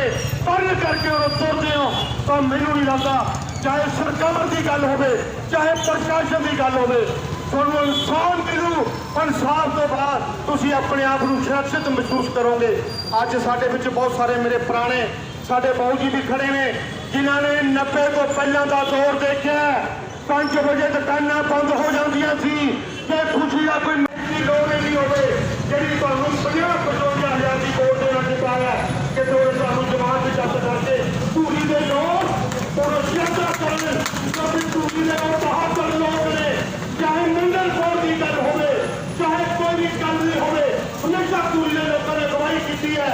ਬੇਟਾ ਕਰਕੇ ਉਹ ਤੁਰਦੇ ਹੋ, ਤਾਂ ਮੈਨੂੰ ਨਹੀਂ ਲੱਗਦਾ ਚਾਹੇ ਸਰਕਾਰ ਦੀ ਗੱਲ ਹੋਵੇ, ਚਾਹੇ ਪ੍ਰਸ਼ਾਸਨ ਦੀ ਗੱਲ ਹੋਵੇ, ਤੁਹਾਨੂੰ ਇਨਸਾਨ ਮਿਲੂ ਇਨਸਾਫ ਤੋਂ ਬਾਅਦ ਤੁਸੀਂ ਆਪਣੇ ਆਪ ਨੂੰ ਸੁਰੱਖਿਅਤ ਮਹਿਸੂਸ ਕਰੋਗੇ। ਅੱਜ ਸਾਡੇ ਵਿੱਚ ਬਹੁਤ ਸਾਰੇ ਮੇਰੇ ਪੁਰਾਣੇ, ਸਾਡੇ ਬਾਊ ਜੀ ਵੀ ਖੜੇ ਨੇ, ਜਿਨ੍ਹਾਂ ਨੇ 90 ਤੋਂ ਪਹਿਲਾਂ ਦਾ ਦੌਰ ਦੇਖਿਆ 5 ਵਜੇ ਦੁਕਾਨਾਂ ਬੰਦ ਹੋ ਜਾਂਦੀਆਂ ਸੀ ਕਿ ਖੁਸ਼ੀ ਦਾ ਕੋਈ ਮਿੰਟੀ ਲੋੜ ਨਹੀਂ ਹੋਵੇ, ਜਿਹੜੀ ਤੁਹਾਨੂੰ 50 55 ਦੀ ਕੋਟ ਦੇਣਾ ਚਾਹੀਦਾ ਹੈ ਕਿ ਤੁਹਾਡੇ ਤੁਹਾਨੂੰ ਜਮਾਤ ਵਿੱਚ ਚੱਕ ਕਰਕੇ ਪੂਰੀ ਦੇ ਲੋਕ ਉਹ ਸਿਆਸਾ ਕਰਨ ਕਿਉਂਕਿ ਪੂਰੀ ਦੇ ਲੋਕ ਬਹਾਦਰ ਲੋਕ ਨੇ ਚਾਹੇ ਮੰਡਲ ਕੋਲ ਦੀ ਗੱਲ ਹੋਵੇ, ਚਾਹੇ ਕੋਈ ਵੀ ਗੱਲ ਨਹੀਂ ਹੋਵੇ, ਹਮੇਸ਼ਾ ਪੂਰੀ ਦੇ ਲੋਕਾਂ ਨੇ ਗਵਾਹੀ ਕੀਤੀ ਹੈ।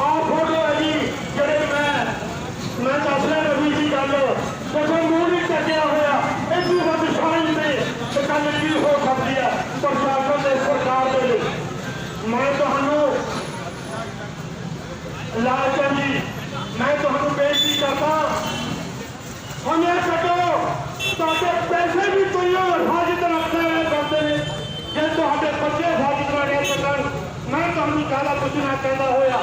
ਆਹ ਫੋਟੋ ਹੈ ਜੀ, ਜਿਹੜੇ ਮੈਂ ਮੈਂ ਦੱਸ ਰਿਹਾ ਰਵੀ ਦੀ ਗੱਲ। ਜਦੋਂ ਮੂੰਹ ਨਹੀਂ ਕੱਟਿਆ ਹੋਇਆ ਇਹ ਵੀ ਵੱਧ ਸ਼ਾਨ ਨੇ, ਤੇ ਕੱਲ ਕੀ ਹੋ ਸਕਦੀ ਹੈ? ਪ੍ਰਸ਼ਾਸਨ ਦੇ ਸਰਕਾਰ ਦੇ ਲਈ ਮੈਂ ਤੁਹਾਨੂੰ ਲਾਲਚਨ ਜੀ ਮੈਂ ਤੁਹਾਨੂੰ ਬੇਨਤੀ ਕਰਦਾ ਹਮੇ ਛੱਡੋ ਤੁਹਾਡੇ ਪੈਸੇ ਵੀ ਕੋਈ ਹਾਜ਼ਰ ਰੱਖਣੇ ਵਾਲੇ ਬੰਦੇ ਨੇ। ਜੇ ਤੁਹਾਡੇ ਬੱਚੇ ਹਾਜ਼ਰ ਰਹੇ ਸਕਣ ਮੈਂ ਤੁਹਾਨੂੰ ਕਾਲਾ ਪੁੱਛਣਾ ਚਾਹੁੰਦਾ ਹੋਇਆ।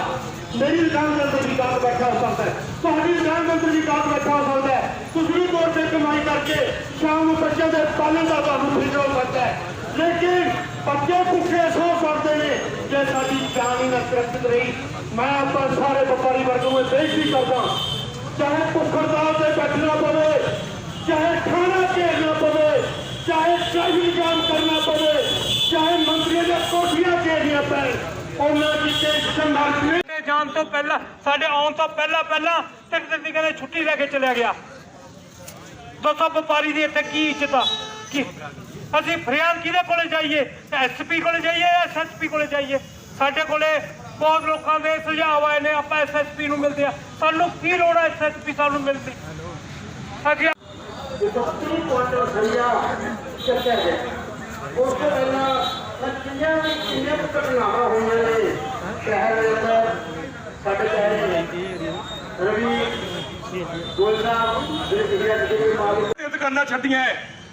ਮੇਰੀ ਦੁਕਾਨ ਦੇ ਅੰਦਰ ਵੀ ਕਾਲ ਬੈਠਾ ਹੋ ਸਕਦਾ ਹੈ। ਤੁਹਾਡੀ ਦੁਕਾਨ ਦੇ ਅੰਦਰ ਵੀ ਕਾਲ ਬੈਠਾ ਹੋ ਸਕਦਾ ਹੈ। ਤੁਸੀਂ ਵੀ ਦੋ ਤੇ ਕਮਾਈ ਕਰਕੇ ਸ਼ਾਮ ਨੂੰ ਬੱਚਿਆਂ ਦੇ ਪਾਲਣ ਦਾ ਤੁਹਾਨੂੰ ਫਿਕਰ ਹੋ ਸਕਦਾ ਹੈ। ਲੇਕਿਨ ਬੱਚੇ ਭੁੱਖੇ ਸੋ ਸਕਦੇ ਨੇ। ਜੇ ਸਾਡੀ ਜਾਨ ਹੀ ਨਾ ਸੁਰੱਖਿਅਤ ਰਹੀ ਮੈਂ ਆਪਾਂ ਸਾਰੇ ਵਪਾਰੀ ਵਰਗ ਨੂੰ ਇਹ ਬੇਨਤੀ ਕਰਦਾ ਚਾਹੇ ਭੁੱਖ ਹੜਤਾਲ ਤੇ ਬੈਠਣਾ ਪਵੇ ਚਾਹੇ ਖਾਣਾ ਘੇਰਨਾ ਪਵੇ ਚਾਹੇ ਟ੍ਰੈਫਿਕ ਜਾਮ ਕਰਨਾ ਪਵੇ ਚਾਹੇ ਮੰਤਰੀਆਂ ਦੀਆਂ ਕੋਠੀਆਂ ਘੇਰਨੀਆਂ ਪੈਣ ਉਹਨਾਂ ਦੀ ਤੇ ਸੰਘਰਸ਼ ਨਹੀਂ ਤੇ ਜਾਣ ਤੋਂ ਪਹਿਲਾਂ ਸਾਡੇ ਆਉਣ ਤੋਂ ਪਹਿਲਾਂ ਪਹਿਲਾਂ ਤਿੰਨ ਦਿਨ ਦੀ ਕਹਿੰਦੇ ਛੁੱਟੀ ਲੈ ਕੇ ਚਲਿਆ ਗਿਆ ਦੱਸੋ ਵਪਾਰੀ ਦੀ ਇੱਥੇ ਕੀ ਇੱਜ਼ਤ ਆ ਕੀ ਅਸੀਂ ਫਰਿਆਦ ਕਿਹਦੇ ਕੋਲੇ ਜਾਈਏ ਐਸਪੀ ਕੋਲੇ ਜਾਈਏ ਜਾਂ ਐਸਐਸਪੀ ਕੋਲੇ ਜਾਈਏ ਸਾਡੇ ਕੋਲੇ ਬਹੁਤ ਲੋਕਾਂ ਦੇ ਸੁਝਾਅ ਆਏ ਨੇ ਆਪਾਂ ਐਸਐਸਪੀ ਨੂੰ ਮਿਲਦੇ ਆ ਸਾਨੂੰ ਕੀ ਲੋੜ ਹੈ ਐਸਐਸਪੀ ਸਾਨੂੰ ਮਿਲਦੀ ਅਸੀਂ ਜਦੋਂ 30 ਕੁਆਂਟਲ ਖਰੀਆ ਚੱਕਿਆ ਗਿਆ ਉਸ ਤੋਂ ਪਹਿਲਾਂ ਮੈਂ ਕਿੰਨੀਆਂ ਵੀ ਕਿੰਨੀਆਂ ਕੁ ਘਟਨਾਵਾਂ ਹੋਈਆਂ ਨੇ। ਸ਼ਹਿਰ ਦੇ ਅੰਦਰ ਸਾਡੇ ਸ਼ਹਿਰ ਦੇ ਰਵੀ ਗੋਲਦਾ ਜਿਹੜੇ ਜਿਹੜੇ ਜਿਹੜੇ ਮਾਲਕ ਇਹ ਦੁਕਾਨਾਂ ਛੱਡੀਆਂ।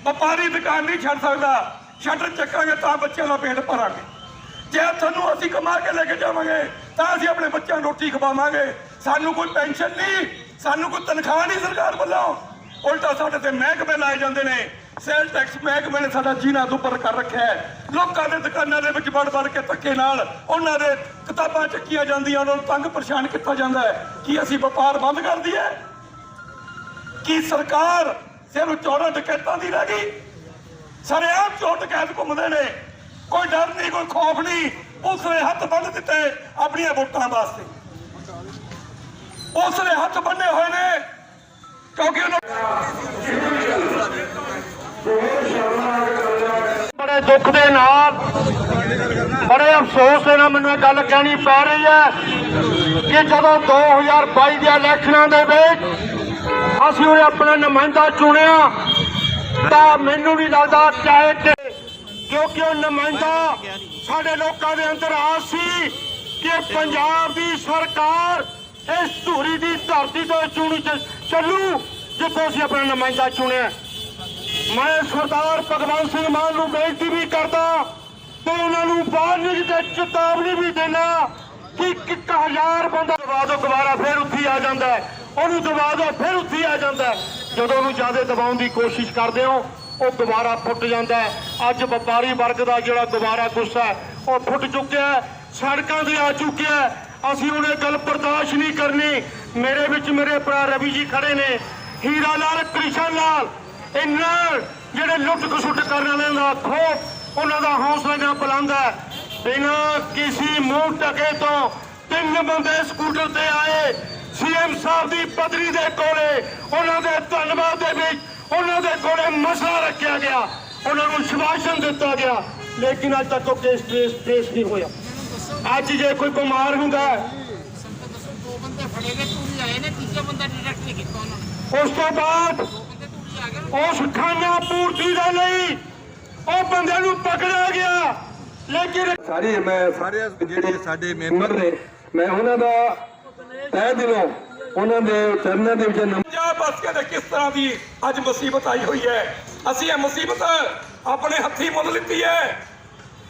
ਵਪਾਰੀ ਦੁਕਾਨ ਨਹੀਂ ਛੱਡ ਸਕਦਾ। ਸ਼ਟਰ ਚੱਕਾਂਗੇ ਤਾਂ ਬੱਚਿਆਂ ਦਾ ਪੇਟ ਭਰਾਂਗੇ। ਜੇ ਤੁਹਾਨੂੰ ਅਸੀਂ ਕਮਾ ਕੇ ਲੈ ਕੇ ਜਾਵਾਂਗੇ, ਤਾਂ ਅਸੀਂ ਆਪਣੇ ਬੱਚਿਆਂ ਨੂੰ ਰੋਟੀ ਖਵਾਵਾਂਗੇ। ਸਾਨੂੰ ਕੋਈ ਪੈਨਸ਼ਨ ਨਹੀਂ, ਸਾਨੂੰ ਕੋਈ ਤਨਖਾਹ ਨਹੀਂ ਸਰਕਾਰ ਵੱਲੋਂ। ਉਲਟਾ ਸਾਡੇ ਤੇ ਮਹਿਕਮੇ ਲਾਏ ਜਾਂਦੇ ਨੇ। ਸੇਲ ਟੈਕਸ ਮਹਿਕਮੇ ਨੇ ਸਾਡਾ ਜੀਣਾ ਤੋਂ ਕਰ ਰੱਖਿਆ ਹੈ। ਲੋਕਾਂ ਦੇ ਦੁਕਾਨਾਂ ਦੇ ਵਿੱਚ ਵੜ ਵੜ ਕੇ ਧੱਕੇ ਨਾਲ ਉਹਨਾਂ ਦੇ ਕਿਤਾਬਾਂ ਚੱਕੀਆਂ ਜਾਂਦੀਆਂ, ਉਹਨਾਂ ਨੂੰ ਤੰਗ ਪਰੇਸ਼ਾਨ ਕੀਤਾ ਜਾਂਦਾ ਹੈ। ਕੀ ਅਸੀਂ ਵਪਾਰ ਬੰਦ ਕਰ ਦਈਏ? ਕੀ ਸਰਕਾਰ ਸਿਰਫ ਚੋਰਾਂ ਡਕੈਤਾਂ ਦੀ ਰਹਿ ਗਈ? ਸਾਰੇ ਆਪ ਚੋਰ ਡਕੈਤ ਘੁੰਮਦੇ ਨੇ। ਕੋਈ ਡਰ ਨਹੀਂ, ਕੋਈ ਖੌਫ ਨਹੀਂ। ਉਸ ਨੇ ਹੱਥ ਬੰਨ ਦਿੱਤੇ ਆਪਣੀਆਂ ਵੋਟਾਂ ਵਾਸਤੇ। ਉਸ ਨੇ ਹੱਥ ਬੰਨੇ ਹੋਏ ਨੇ, ਕਿਉਂਕਿ ਉਹਨਾਂ ਬੜੇ ਦੁੱਖ ਦੇ ਨਾਲ, ਬੜੇ ਅਫਸੋਸ ਦੇ ਨਾਲ ਮੈਨੂੰ ਇਹ ਗੱਲ ਕਹਿਣੀ ਪੈ ਰਹੀ ਹੈ ਕਿ ਜਦੋਂ 2022 ਦੇ ਇਲੈਕਸ਼ਨਾਂ ਦੇ ਵਿੱਚ ਅਸੀਂ ਉਹ ਆਪਣਾ ਨੁਮਾਇੰਦਾ ਚੁਣਿਆ ਤਾਂ ਮੈਨੂੰ ਨਹੀਂ ਲੱਗਦਾ ਚਾਹੇ ਕਿਉਂਕਿ ਉਹ ਨੁਮਾਇੰਦਾ ਸਾਡੇ ਲੋਕਾਂ ਦੇ ਅੰਦਰ ਆਸ ਸੀ ਕਿ ਪੰਜਾਬ ਦੀ ਸਰਕਾਰ ਇਸ ਧੂਰੀ ਦੀ ਧਰਤੀ ਤੋਂ ਚੁਣੀ ਚ- ਚੱਲੂ, ਜਿੱਥੋਂ ਅਸੀਂ ਆਪਣਾ ਨੁਮਾਇੰਦਾ ਚੁਣਿਆ। ਮੈਂ ਸਰਦਾਰ ਭਗਵੰਤ ਸਿੰਘ ਮਾਨ ਨੂੰ ਬੇਨਤੀ ਵੀ ਕਰਦਾ ਤੇ ਉਹਨਾਂ ਨੂੰ ਵਾਰਨਿੰਗ ਤੇ ਚੇਤਾਵਨੀ ਵੀ ਦੇਣਾ ਕਿ ਇੱਕ ਹਜ਼ਾਰ ਬੰਦਾ ਦਬਾ ਦੋ, ਦੁਬਾਰਾ ਫਿਰ ਉੱਥੇ ਆ ਜਾਂਦਾ ਉਹਨੂੰ ਦਬਾ ਦੋ, ਫਿਰ ਉੱਥੇ ਆ ਜਾਂਦਾ ਜਦੋਂ ਉਹਨੂੰ ਜ਼ਿਆਦਾ ਦਬਾਉਣ ਦੀ ਕੋਸ਼ਿਸ਼ ਕਰਦੇ ਹੋ, ਉਹ ਦੁਬਾਰਾ ਫੁੱਟ ਜਾਂਦਾ ਅੱਜ ਵਪਾਰੀ ਵਰਗ ਦਾ ਜਿਹੜਾ ਦੁਬਾਰਾ ਗੁੱਸਾ ਹੈ, ਉਹ ਫੁੱਟ ਚੁੱਕਿਆ ਸੜਕਾਂ ਤੇ ਆ ਚੁੱਕਿਆ ਅਸੀਂ ਉਹਨੇ ਗੱਲ ਬਰਦਾਸ਼ਤ ਨਹੀਂ ਕਰਨੀ। ਮੇਰੇ ਵਿੱਚ ਮੇਰੇ ਭਰਾ ਰਵੀ ਜੀ ਖੜੇ ਨੇ। ਹੀਰਾ ਲਾਲ, ਕ੍ਰਿਸ਼ਨ ਲਾਲ ਇਹਨਾਂ ਜਿਹੜੇ ਲੁੱਟ ਖਸੁੱਟ ਕਰਨ ਵਾਲਿਆਂ ਦਾ ਖੋਫ, ਉਹਨਾਂ ਦਾ ਹੌਸਲਾ ਨਾ ਬੁਲੰਦ ਹੈ। ਬਿਨਾਂ ਕਿਸੇ ਮੂੰਹ ਟਕੇ ਤੋਂ ਤਿੰਨ ਬੰਦੇ ਸਕੂਟਰ ਤੇ ਆਏ। ਸੀਐਮ ਸਾਹਿਬ ਦੀ ਪਦਰੀ ਦੇ ਕੋਲੇ, ਉਹਨਾਂ ਦੇ ਧੰਨਵਾਦ ਦੇ ਵਿੱਚ ਉਹਨਾਂ ਦੇ ਕੋਲੇ ਮਸਲਾ ਰੱਖਿਆ ਗਿਆ। ਉਹਨਾਂ ਨੂੰ ਸ਼ਿਵਾਸ਼ਨ ਦਿੱਤਾ ਗਿਆ ਲੇਕਿਨ ਅੱਜ ਤੱਕ ਉਹ ਕੇਸ ਟ੍ਰੇਸ ਟ੍ਰੇਸ ਨਹੀਂ ਹੋਇਆ। ਅੱਜ ਜੇ ਕੋਈ ਬਿਮਾਰ ਹੁੰਦਾ ਹੈ, ਦੋ ਬੰਦੇ ਫੜੇ ਗਏ ਪੂਰੀ ਆਏ ਨੇ ਤੀਜਾ ਬੰਦਾ ਡਿਟੈਕਟ ਨਹੀਂ ਕੀਤਾ ਉਹਨਾਂ ਨੇ ਉਸ ਤੋਂ ਬਾਅਦ ਉਸ ਖਾਨਾ ਪੂਰਤੀ ਦੇ ਲਈ ਉਹ ਬੰਦੇ ਨੂੰ ਪਕੜਿਆ ਗਿਆ। ਲੇਕਿਨ ਸਾਰੇ ਮੈਂ ਸਾਰੇ ਜਿਹੜੇ ਸਾਡੇ ਮੈਂਬਰ ਨੇ ਮੈਂ ਉਹਨਾਂ ਦਾ ਤਹਿ ਦਿਲੋਂ ਉਹਨਾਂ ਦੇ ਚਰਨਾਂ ਦੇ ਵਿੱਚ ਨਮਨ ਪੰਜਾਬ ਵਾਸੀਆਂ ਦੇ ਕਿਸ ਤਰ੍ਹਾਂ ਦੀ ਅੱਜ ਮੁਸੀਬਤ ਆਈ ਹੋਈ ਹੈ? ਅਸੀਂ ਇਹ ਮੁਸੀਬਤ ਆਪਣੇ ਹੱਥੀਂ ਮੁੱਲ ਲਿੱਤੀ ਹੈ।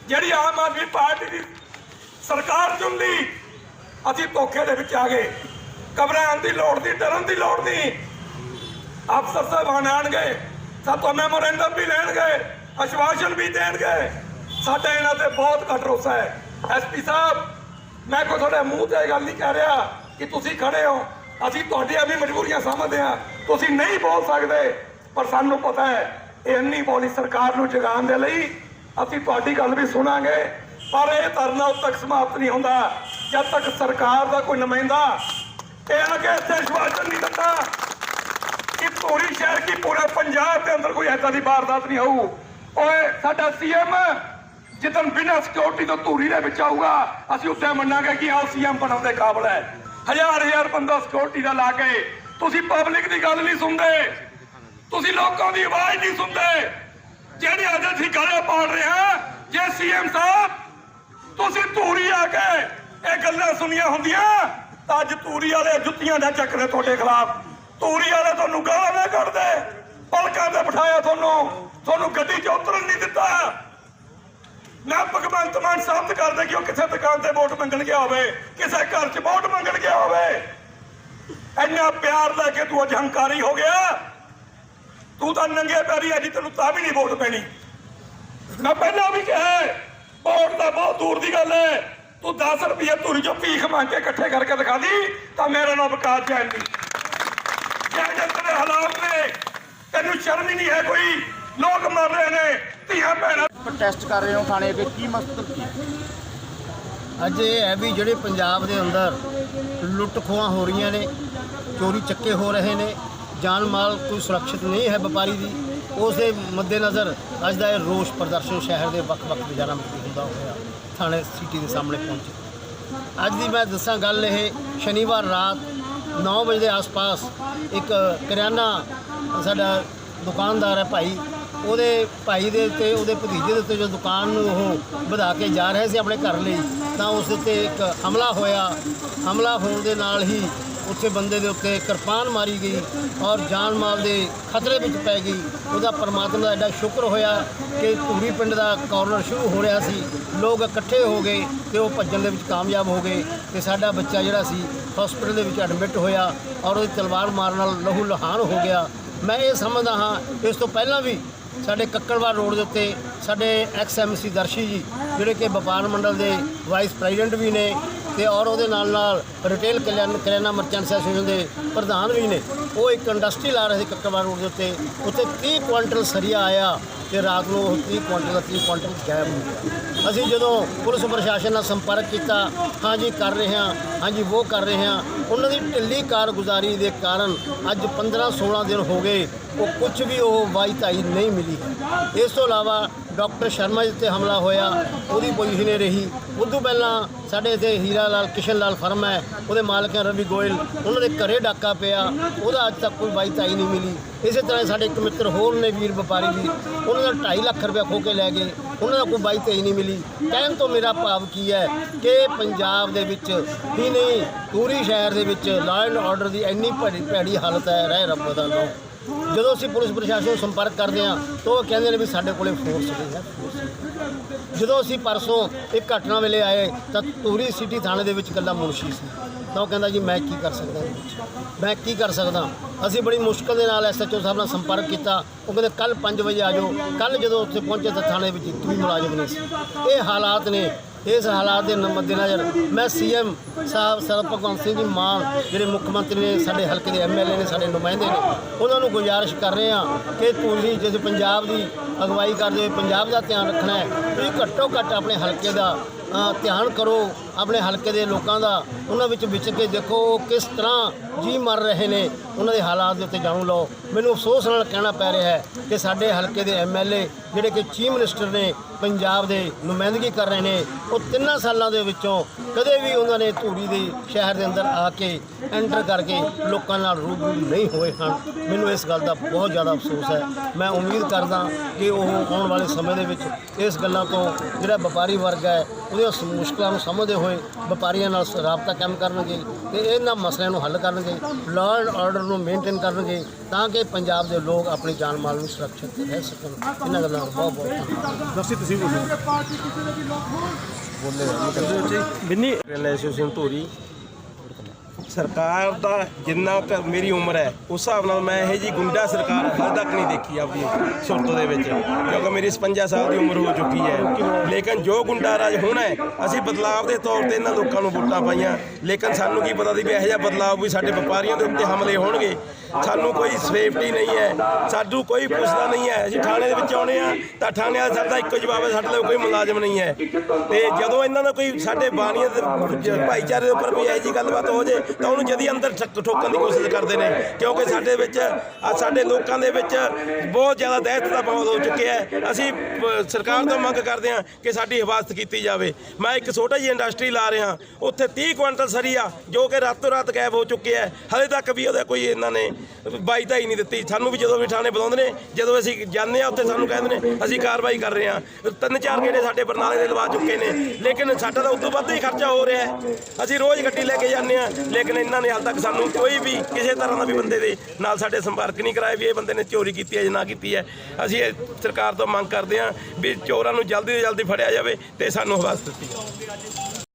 ਜਿਹੜੀ ਆਮ ਆਦਮੀ ਪਾਰਟੀ ਦੀ ਸਰਕਾਰ ਚੁਣ ਲਈ ਅਸੀਂ ਧੋਖੇ ਦੇ ਵਿੱਚ ਆ ਗਏ। ਘਬਰਾਉਣ ਦੀ ਲੋੜ ਨਹੀਂ, ਡਰਨ ਦੀ ਲੋੜ ਨਹੀਂ। ਅਫਸਰ ਸਾਹਿਬਾਨ ਆਣਗੇ, ਸਾਤੋਂ ਮੈਮੋਰੈਂਡਮ ਵੀ ਲੈਣਗੇ ਅਸ਼ਵਾਸਨ ਵੀ ਦੇਣਗੇ। ਸਾਡਾ ਇਹਨਾਂ ਤੇ ਬਹੁਤ ਘੱਟ ਰੋਸਾ ਹੈ। ਐਸਪੀ ਸਾਹਿਬ, ਮੈਂ ਕੋਈ ਤੁਹਾਡੇ ਮੂੰਹ ਤੇ ਇਹ ਗੱਲ ਨਹੀਂ ਕਹਿ ਰਿਹਾ ਕਿ ਤੁਸੀਂ ਖੜੇ ਹੋ। ਅਸੀਂ ਤੁਹਾਡੀਆਂ ਵੀ ਮਜਬੂਰੀਆਂ ਸਮਝਦੇ ਹਾਂ। ਤੁਸੀਂ ਨਹੀਂ ਬੋਲ ਸਕਦੇ, ਪਰ ਸਾਨੂੰ ਪਤਾ ਹੈ ਇੰਨੀ ਬੋਲੀ ਸਰਕਾਰ ਨੂੰ ਜਗਾਉਣ ਦੇ ਲਈ ਅਸੀਂ ਤੁਹਾਡੀ ਗੱਲ ਵੀ ਸੁਣਾਂਗੇ, ਪਰ ਇਹ ਧਰਨਾ ਉਦੋਂ ਤੱਕ ਸਮਾਪਤ ਨਹੀਂ ਹੁੰਦਾ, ਜਦ ਤੱਕ ਸਰਕਾਰ ਦਾ ਕੋਈ ਨੁਮਾਇੰਦਾ ਇਹ ਕੇ ਇੱਥੇ ਅਸ਼ਵਾਸਨ ਨਹੀਂ ਦਿੰਦਾ ਕਿ ਧੂਰੀ ਸ਼ਹਿਰ ਕੀ ਪੂਰੇ ਪੰਜਾਬ ਦੇ ਅੰਦਰ ਕੋਈ ਐਸਾ ਦੀ ਵਾਰਦਾਤ ਨਹੀਂ ਹੋਊ। ਓਏ, ਸਾਡਾ ਸੀਐਮ ਜਿੱਦਨ ਬਿਨਾਂ ਸਿਕਿਉਰਿਟੀ ਤੋਂ ਧੂਰੀ ਦੇ ਵਿੱਚ ਆਊਗਾ, ਅਸੀਂ ਉੱਤੇ ਮੰਨਾਂਗੇ ਕਿ ਆਹ ਸੀਐਮ ਬਣਨ ਦੇ ਕਾਬਲ ਹੈ। ਹਜ਼ਾਰ ਹਜ਼ਾਰ ਬੰਦਾ ਸਿਕਿਉਰਿਟੀ ਦਾ ਲਾ ਕੇ, ਤੁਸੀਂ ਪਬਲਿਕ ਦੀ ਗੱਲ ਨਹੀਂ ਸੁਣਦੇ। ਤੁਸੀਂ ਲੋਕਾਂ ਦੀ ਆਵਾਜ਼ ਨਹੀਂ ਸੁਣਦੇ। ਜਿਹੜੇ ਅੱਜ ਅਸੀਂ ਗਲੇ ਪਾੜ ਰਹੇ ਹਾਂ, ਜੇ ਸੀਐਮ ਸਾਹਿਬ, ਤੁਸੀਂ ਧੂਰੀ ਆ ਕੇ ਇਹ ਗੱਲਾਂ ਸੁਣੀਆਂ ਹੁੰਦੀਆਂ, ਤਾਂ ਅੱਜ ਧੂਰੀ ਵਾਲੇ ਜੁੱਤੀਆਂ ਦਾ ਚੱਕਰੇ ਤੁਹਾਡੇ ਖਿਲਾਫ। ਧੂਰੀ ਵਾਲੇ ਤੁਹਾਨੂੰ ਗਾਲਾਂ ਨਾ ਕੱਢਦੇ, ਪਲਕਾਂ ਤੇ ਬਿਠਾਇਆ ਤੁਹਾਨੂੰ ਤੁਹਾਨੂੰ ਗੱਡੀ 'ਚ ਉਤਰਨ ਨਹੀਂ ਦਿੱਤਾ। ਨਾ ਭਗਵੰਤ ਮਾਨ ਸਾਬਤ ਕਰਦੇ ਕਿ ਉਹ ਕਿਸੇ ਦੁਕਾਨ ਤੇ ਵੋਟ ਮੰਗਣ ਗਿਆ ਹੋਵੇ, ਕਿਸੇ ਘਰ 'ਚ ਵੋਟ ਮੰਗਣ ਗਿਆ ਹੋਵੇ। ਇੰਨਾ ਪਿਆਰ ਲੈ ਕੇ ਤੂੰ ਅੱਜ ਹੰਕਾਰੀ ਹੋ ਗਿਆ। ਤੂੰ ਤਾਂ ਨੰਗੇ ਪੈਰੀ ਅੱਜ ਤੈਨੂੰ ਤਾਂ ਵੀ ਨਹੀਂ ਵੋਟ ਪੈਣੀ। ਮੈਂ ਪਹਿਲਾਂ ਵੀ ਕਿਹਾ ਵੋਟ ਦਾ ਬਹੁਤ ਦੂਰ ਦੀ ਗੱਲ ਹੈ। ਤੂੰ 10 ਰੁਪਏ ਧੂਰੀ ਚੋਂ ਭੀਖ ਮੰਗ ਕੇ ਇਕੱਠੇ ਕਰਕੇ ਦਿਖਾ ਦੀ, ਤਾਂ ਮੇਰਾ ਨਾਮ ਵਿਕਾਸ ਜੈਨ ਦੀ ਜਿਹੜੇ ਤੇਰੇ ਹਾਲਾਤ ਨੇ। ਤੈਨੂੰ ਸ਼ਰਮ ਹੀ ਨਹੀਂ ਹੈ ਕੋਈ। ਲੋਕ ਮਰ ਰਹੇ ਨੇ, ਧੀਆਂ ਭੈਣਾਂ ਪ੍ਰੋਟੈਸਟ ਕਰ ਰਹੇ ਹੋ ਥਾਣੇ ਅੱਗੇ, ਕੀ ਮਕਸਦ ਕੀ? ਅੱਜ ਇਹ ਹੈ ਵੀ ਜਿਹੜੇ ਪੰਜਾਬ ਦੇ ਅੰਦਰ ਲੁੱਟ ਖੋਹਾਂ ਹੋ ਰਹੀਆਂ ਨੇ, ਚੋਰੀ ਚੱਕੇ ਹੋ ਰਹੇ ਨੇ ਜਾਨ ਮਾਲ ਕੋਈ ਸੁਰੱਖਿਅਤ ਨਹੀਂ ਹੈ ਵਪਾਰੀ ਦੀ ਉਸ ਦੇ ਮੱਦੇਨਜ਼ਰ ਅੱਜ ਦਾ ਇਹ ਰੋਸ ਪ੍ਰਦਰਸ਼ਨ ਸ਼ਹਿਰ ਦੇ ਵੱਖ-ਵੱਖ ਬਾਜ਼ਾਰਾਂ ਵਿੱਚ ਹੁੰਦਾ ਹੋਇਆ, ਥਾਣੇ ਸਿਟੀ ਦੇ ਸਾਹਮਣੇ ਪਹੁੰਚੇ। ਅੱਜ ਦੀ ਮੈਂ ਦੱਸਾਂ ਗੱਲ ਇਹ, ਸ਼ਨੀਵਾਰ ਰਾਤ 9 ਵਜੇ ਦੇ ਆਸ-ਪਾਸ ਇੱਕ ਕਰਿਆਨਾ ਸਾਡਾ ਦੁਕਾਨਦਾਰ ਹੈ ਭਾਈ ਉਹਦੇ ਭਾਈ ਦੇ ਉੱਤੇ, ਉਹਦੇ ਭਤੀਜੇ ਦੇ ਉੱਤੇ ਜੋ ਦੁਕਾਨ ਨੂੰ ਉਹ ਵਧਾ ਕੇ ਜਾ ਰਹੇ ਸੀ ਆਪਣੇ ਘਰ ਲਈ, ਤਾਂ ਉਸ ਉੱਤੇ ਇੱਕ ਹਮਲਾ ਹੋਇਆ। ਹਮਲਾ ਹੋਣ ਦੇ ਨਾਲ ਹੀ ਉੱਥੇ ਬੰਦੇ ਦੇ ਉੱਤੇ ਕਿਰਪਾਨ ਮਾਰੀ ਗਈ ਔਰ ਜਾਨ ਮਾਲ ਦੇ ਖਤਰੇ ਵਿੱਚ ਪੈ ਗਈ। ਉਹਦਾ ਪਰਮਾਤਮਾ ਦਾ ਐਡਾ ਸ਼ੁਕਰ ਹੋਇਆ ਕਿ ਧੂਰੀ ਪਿੰਡ ਦਾ ਕਾਰਨਰ ਸ਼ੁਰੂ ਹੋ ਰਿਹਾ ਸੀ। ਲੋਕ ਇਕੱਠੇ ਹੋ ਗਏ ਤੇ ਉਹ ਭੱਜਣ ਦੇ ਵਿੱਚ ਕਾਮਯਾਬ ਹੋ ਗਏ ਤੇ ਸਾਡਾ ਬੱਚਾ ਜਿਹੜਾ ਸੀ ਹਸਪੀਟਲ ਦੇ ਵਿੱਚ ਐਡਮਿਟ ਹੋਇਆ ਔਰ ਉਹਦੀ ਤਲਵਾਰ ਮਾਰਨ ਨਾਲ ਲਹੂ ਲਹਾਨ ਹੋ ਗਿਆ। ਮੈਂ ਇਹ ਸਮਝਦਾ ਹਾਂ, ਇਸ ਤੋਂ ਪਹਿਲਾਂ ਵੀ ਸਾਡੇ ਕੱਕੜਵਾਲ ਰੋਡ ਦੇ ਉੱਤੇ ਸਾਡੇ ਐਕਸ ਐਮਸੀ ਦਰਸ਼ੀ ਜੀ, ਜਿਹੜੇ ਕਿ ਵਪਾਰ ਮੰਡਲ ਦੇ ਵਾਈਸ ਪ੍ਰੈਜ਼ੀਡੈਂਟ ਵੀ ਨੇ ਤੇ ਔਰ ਉਹਦੇ ਨਾਲ ਨਾਲ ਰਿਟੇਲ ਕਲਿਆਣ ਕਰਿਆਨਾ ਮਰਚੈਂਟਸ ਐਸੋਸੀਏਸ਼ਨ ਦੇ ਪ੍ਰਧਾਨ ਵੀ ਨੇ। ਉਹ ਇੱਕ ਇੰਡਸਟਰੀ ਲਾ ਰਹੇ ਸੀ ਕੱਕੜਵਾਲ ਰੋਡ ਦੇ ਉੱਤੇ। ਉੱਥੇ 30 ਕੁਇੰਟਲ ਸਰੀਆ ਆਇਆ ਤੇ ਰਾਤ ਨੂੰ ਉਹ 30 ਕੁਇੰਟਲ ਦਾ 30 ਕੁਇੰਟਲ ਗਾਇਬ ਹੋ ਗਿਆ। ਅਸੀਂ ਜਦੋਂ ਪੁਲਿਸ ਪ੍ਰਸ਼ਾਸਨ ਨਾਲ ਸੰਪਰਕ ਕੀਤਾ ਹਾਂਜੀ ਕਰ ਰਹੇ ਹਾਂ ਹਾਂਜੀ ਉਹ ਕਰ ਰਹੇ ਹਾਂ, ਉਹਨਾਂ ਦੀ ਢਿੱਲੀ ਕਾਰਗੁਜ਼ਾਰੀ ਦੇ ਕਾਰਨ ਅੱਜ 15 16 ਦਿਨ ਹੋ ਗਏ ਉਹ ਕੁਝ ਵੀ ਉਹ ਵਾਈ ਤਾਈ ਨਹੀਂ ਮਿਲੀ। ਇਸ ਤੋਂ ਇਲਾਵਾ ਡਾਕਟਰ ਸ਼ਰਮਾ ਜੀ ਤੇ ਹਮਲਾ ਹੋਇਆ, ਉਹਦੀ ਪੋਜੀਸ਼ਨ ਇਹ ਰਹੀ। ਉਦੋਂ ਪਹਿਲਾਂ ਸਾਡੇ ਇੱਥੇ ਹੀਰਾ ਲਾਲ ਕਿਸ਼ਨ ਲਾਲ ਫਰਮ ਹੈ, ਉਹਦੇ ਮਾਲਕ ਹੈ ਰਵੀ ਗੋਇਲ। ਉਹਨਾਂ ਦੇ ਘਰੇ ਡਾਕਾ ਪਿਆ, ਉਹਦਾ ਅੱਜ ਤੱਕ ਕੋਈ ਵਾਈ ਤਾਈ ਨਹੀਂ ਮਿਲੀ। ਇਸੇ ਤਰ੍ਹਾਂ ਸਾਡੇ ਇੱਕ ਮਿੱਤਰ ਹੋਰ ਨੇ ਵੀਰ ਵਪਾਰੀ ਵੀ, ਉਹਨਾਂ ਦਾ 2.5 ਲੱਖ ਰੁਪਏ ਖੋ ਕੇ ਲੈ ਗਏ, ਉਹਨਾਂ ਦਾ ਕੋਈ ਵਾਈ ਤਾਈ ਨਹੀਂ ਮਿਲੀ। ਕਹਿਣ ਤੋਂ ਮੇਰਾ ਭਾਵ ਕੀ ਹੈ ਕਿ ਪੰਜਾਬ ਦੇ ਵਿੱਚ ਹੀ ਨਹੀਂ, ਪੂਰੀ ਸ਼ਹਿਰ ਦੇ ਵਿੱਚ ਲਾਅ ਐਂਡ ਆਰਡਰ ਦੀ ਇੰਨੀ ਭੈੜੀ ਭੈੜੀ ਹਾਲਤ ਹੈ, ਰਹਿ ਰੱਬ ਦਾ ਨਾਮ। ਜਦੋਂ ਅਸੀਂ ਪੁਲਿਸ ਪ੍ਰਸ਼ਾਸਨ ਨੂੰ ਸੰਪਰਕ ਕਰਦੇ ਹਾਂ, ਤਾਂ ਉਹ ਕਹਿੰਦੇ ਨੇ ਵੀ ਸਾਡੇ ਕੋਲੇ ਫੋਰਸ ਨਹੀਂ ਹੈ ਜਦੋਂ ਅਸੀਂ ਪਰਸੋਂ ਇੱਕ ਘਟਨਾ ਵੇਲੇ ਆਏ, ਤਾਂ ਧੂਰੀ ਸਿਟੀ ਥਾਣੇ ਦੇ ਵਿੱਚ ਇਕੱਲਾ ਮੁਨਸ਼ੀ ਸੀ। ਤਾਂ ਉਹ ਕਹਿੰਦਾ ਜੀ, ਮੈਂ ਕੀ ਕਰ ਸਕਦਾ ਇਹਦੇ ਮੈਂ ਕੀ ਕਰ ਸਕਦਾ? ਅਸੀਂ ਬੜੀ ਮੁਸ਼ਕਲ ਦੇ ਨਾਲ ਐਸਐਚਓ ਸਾਹਿਬ ਨਾਲ ਸੰਪਰਕ ਕੀਤਾ। ਉਹ ਕਹਿੰਦੇ ਕੱਲ 5 ਵਜੇ ਆ ਜਾਓ। ਕੱਲ ਜਦੋਂ ਉੱਥੇ ਪਹੁੰਚੇ, ਤਾਂ ਥਾਣੇ ਵਿੱਚ ਇੱਕ ਮੁਲਾਜ਼ਮ ਨਹੀਂ ਸੀ। ਇਹ ਹਾਲਾਤ ਨੇ ਇਸ ਹਾਲਾਤ ਦੇ ਮੱਦੇਨਜ਼ਰ ਮੈਂ ਸੀਐਮ ਸਾਹਿਬ ਸਰਬ ਭਗਵੰਤ ਸਿੰਘ ਜੀ ਮਾਨ, ਜਿਹੜੇ ਮੁੱਖ ਮੰਤਰੀ ਨੇ ਸਾਡੇ ਹਲਕੇ ਦੇ ਐਮਐਲਏ ਨੇ, ਸਾਡੇ ਨੁਮਾਇੰਦੇ ਨੇ, ਉਹਨਾਂ ਨੂੰ ਗੁਜ਼ਾਰਿਸ਼ ਕਰ ਰਹੇ ਹਾਂ ਕਿ ਤੁਸੀਂ ਜਿਸ ਪੰਜਾਬ ਦੀ ਅਗਵਾਈ ਕਰਦੇ ਹੋਏ ਪੰਜਾਬ ਦਾ ਧਿਆਨ ਰੱਖਣਾ ਹੈ, ਤੁਸੀਂ ਘੱਟੋ ਘੱਟ ਆਪਣੇ ਹਲਕੇ ਦਾ ਧਿਆਨ ਕਰੋ। ਆਪਣੇ ਹਲਕੇ ਦੇ ਲੋਕਾਂ ਦਾ, ਉਹਨਾਂ ਵਿੱਚ ਵਿਚਰ ਕੇ ਦੇਖੋ ਉਹ ਕਿਸ ਤਰ੍ਹਾਂ ਜੀ ਮਰ ਰਹੇ ਨੇ, ਉਹਨਾਂ ਦੇ ਹਾਲਾਤ ਦੇ ਉੱਤੇ ਜਾਣੂ ਲਓ। ਮੈਨੂੰ ਅਫਸੋਸ ਨਾਲ ਕਹਿਣਾ ਪੈ ਰਿਹਾ ਹੈ ਕਿ ਸਾਡੇ ਹਲਕੇ ਦੇ ਐਮਐਲਏ ਜਿਹੜੇ ਕਿ ਚੀਫ ਮਿਨਿਸਟਰ ਨੇ ਪੰਜਾਬ ਦੇ ਨੁਮਾਇੰਦਗੀ ਕਰ ਰਹੇ ਨੇ, ਉਹ ਤਿੰਨਾਂ ਸਾਲਾਂ ਦੇ ਵਿੱਚੋਂ ਕਦੇ ਵੀ ਉਹਨਾਂ ਨੇ ਧੂਰੀ ਦੇ ਸ਼ਹਿਰ ਦੇ ਅੰਦਰ ਆ ਕੇ ਐਂਟਰ ਕਰਕੇ ਲੋਕਾਂ ਨਾਲ ਰੂਬਰੂ ਨਹੀਂ ਹੋਏ ਹਨ। ਮੈਨੂੰ ਇਸ ਗੱਲ ਦਾ ਬਹੁਤ ਜ਼ਿਆਦਾ ਅਫਸੋਸ ਹੈ। ਮੈਂ ਉਮੀਦ ਕਰਦਾ ਕਿ ਉਹ ਆਉਣ ਵਾਲੇ ਸਮੇਂ ਦੇ ਵਿੱਚ ਇਸ ਗੱਲਾਂ ਤੋਂ ਜਿਹੜਾ ਵਪਾਰੀ ਵਰਗ ਹੈ, ਉਹਦੀਆਂ ਸ- ਮੁਸ਼ਕਲਾਂ ਨੂੰ ਸਮਝਦੇ ਹੋਏ ਵਪਾਰੀਆਂ ਨਾਲ ਰਾਬਤਾ ਕਾਇਮ ਕਰਨਗੇ ਤੇ ਇਹਨਾਂ ਮਸਲਿਆਂ ਨੂੰ ਹੱਲ ਕਰਨਗੇ ਲਾਅ ਐਂਡ ਆਰਡਰ ਨੂੰ ਮੇਨਟੇਨ ਕਰਨਗੇ ਤਾਂ ਕਿ ਪੰਜਾਬ ਦੇ ਲੋਕ ਆਪਣੀ ਜਾਨ ਮਾਲ ਨੂੰ ਸੁਰੱਖਿਅਤ ਰਹਿ ਸਕਣ। ਇਹਨਾਂ ਗੱਲਾਂ ਦਾ ਬਹੁਤ ਬਹੁਤ ਧੰਨਵਾਦ। ਐਸੋਸੀਏਸ਼ਨ ਧੂਰੀ। ਸਰਕਾਰ ਦਾ ਜਿੰਨਾ ਕੁ ਮੇਰੀ ਉਮਰ ਹੈ, ਉਸ ਹਿਸਾਬ ਨਾਲ ਮੈਂ ਇਹ ਜੀ ਗੁੰਡਾ ਸਰਕਾਰ ਹਜੇ ਤੱਕ ਨਹੀਂ ਦੇਖੀ ਆਪਦੀ ਸੁਰਤ ਦੇ ਵਿੱਚ, ਕਿਉਂਕਿ ਮੇਰੀ 55 ਸਾਲ ਦੀ ਉਮਰ ਹੋ ਚੁੱਕੀ ਹੈ। ਲੇਕਿਨ ਜੋ ਗੁੰਡਾ ਰਾਜ ਹੋਣਾ ਹੈ, ਅਸੀਂ ਬਦਲਾਵ ਦੇ ਤੌਰ ਤੇ ਇਹਨਾਂ ਲੋਕਾਂ ਨੂੰ ਵੋਟਾਂ ਪਾਈਆਂ। ਲੇਕਿਨ ਸਾਨੂੰ ਕੀ ਪਤਾ ਸੀ ਵੀ ਇਹੋ ਜਿਹਾ ਬਦਲਾਵ ਵੀ ਸਾਡੇ ਵਪਾਰੀਆਂ ਦੇ ਉੱਤੇ ਹਮਲੇ ਹੋਣਗੇ। ਸਾਨੂੰ ਕੋਈ ਸੇਫਟੀ ਨਹੀਂ ਹੈ। ਸਾਨੂੰ ਕੋਈ ਪੁੱਛਦਾ ਨਹੀਂ ਹੈ। ਅਸੀਂ ਥਾਣੇ ਦੇ ਵਿੱਚ ਆਉਣੇ ਆ, ਤਾਂ ਥਾਣੇ ਵਾਲਾ ਸਾਡਾ ਇੱਕੋ ਜਵਾਬ ਹੈ, ਸਾਡੇ ਲਈ ਕੋਈ ਮੁਲਾਜ਼ਮ ਨਹੀਂ ਹੈ। ਤੇ ਜਦੋਂ ਇਹਨਾਂ ਦਾ ਕੋਈ ਸਾਡੇ ਬਾਣੀਆਂ ਦੇ ਭਾਈਚਾਰੇ ਦੇ ਉੱਪਰ ਕੋਈ ਇਹੋ ਜਿਹੀ ਗੱਲਬਾਤ ਹੋ ਜੇ, ਤਾਂ ਉਹਨੂੰ ਜਦੀ ਅੰਦਰ ਠੱਕ- ਠੋਕਣ ਦੀ ਕੋਸ਼ਿਸ਼ ਕਰਦੇ ਨੇ। ਕਿਉਂਕਿ ਸਾਡੇ ਵਿੱਚ ਸਾਡੇ ਲੋਕਾਂ ਦੇ ਵਿੱਚ ਬਹੁਤ ਜ਼ਿਆਦਾ ਦਹਿਸ਼ਤ ਦਾ ਮਾਹੌਲ ਹੋ ਚੁੱਕਿਆ ਹੈ। ਅਸੀਂ ਸਰਕਾਰ ਤੋਂ ਮੰਗ ਕਰਦੇ ਹਾਂ ਕਿ ਸਾਡੀ ਹਿਫਾਜ਼ਤ ਕੀਤੀ ਜਾਵੇ। ਮੈਂ ਇੱਕ ਛੋਟਾ ਜਿਹੀ ਇੰਡਸਟਰੀ ਲਾ ਰਿਹਾ, ਉੱਥੇ 30 ਕੁਇੰਟਲ ਸਰੀਆ ਜੋ ਕਿ ਰਾਤੋਂ ਰਾਤ ਗਾਇਬ ਹੋ ਚੁੱਕਿਆ ਹੈ। ਹਲੇ ਤੱਕ ਵੀ ਉਹਦਾ ਕੋਈ ਇਹਨਾਂ ਨੇ ਬਾਈ ਤਾਂ ਹੀ ਨਹੀਂ ਦਿੱਤੀ। ਸਾਨੂੰ ਵੀ ਜਦੋਂ ਵੀ ਥਾਣੇ ਬੁਲਾਉਂਦੇ ਨੇ, ਜਦੋਂ ਅਸੀਂ ਜਾਂਦੇ ਆ ਉੱਥੇ ਸਾਨੂੰ ਕਹਿੰਦੇ ਨੇ, ਅਸੀਂ ਕਾਰਵਾਈ ਕਰ ਰਹੇ ਹਾਂ। ਤਿੰਨ ਚਾਰ ਗੇੜੇ ਸਾਡੇ ਬਰਨਾਲੇ ਦੇ ਲਵਾ ਚੁੱਕੇ ਨੇ। ਲੇਕਿਨ ਸਾਡਾ ਤਾਂ ਉਦੋਂ ਵੱਧ ਹੀ ਖਰਚਾ ਹੋ ਰਿਹਾ ਹੈ। ਅਸੀਂ ਰੋਜ਼ ਗੱਡੀ ਲੈ ਕੇ ਜਾਂਦੇ ਆ ਲੇਕਿਨ ਇਹਨਾਂ ਨੇ ਹਾਲ ਤੱਕ ਸਾਨੂੰ ਕੋਈ ਵੀ ਕਿਸੇ ਤਰ੍ਹਾਂ ਦਾ ਵੀ ਬੰਦੇ ਦੇ ਨਾਲ ਸਾਡੇ ਸੰਪਰਕ ਨਹੀਂ ਕਰਾਇਆ ਵੀ ਇਹ ਬੰਦੇ ਨੇ ਚੋਰੀ ਕੀਤੀ ਹੈ ਜਾਂ ਨਾ ਕੀਤੀ ਹੈ। ਅਸੀਂ ਇਹ ਸਰਕਾਰ ਤੋਂ ਮੰਗ ਕਰਦੇ ਹਾਂ ਵੀ ਚੋਰਾਂ ਨੂੰ ਜਲਦੀ ਤੋਂ ਜਲਦੀ ਫੜਿਆ ਜਾਵੇ ਤੇ ਸਾਨੂੰ ਹਵਾਸ ਦਿੱਤੀ ਜਾਵੇ।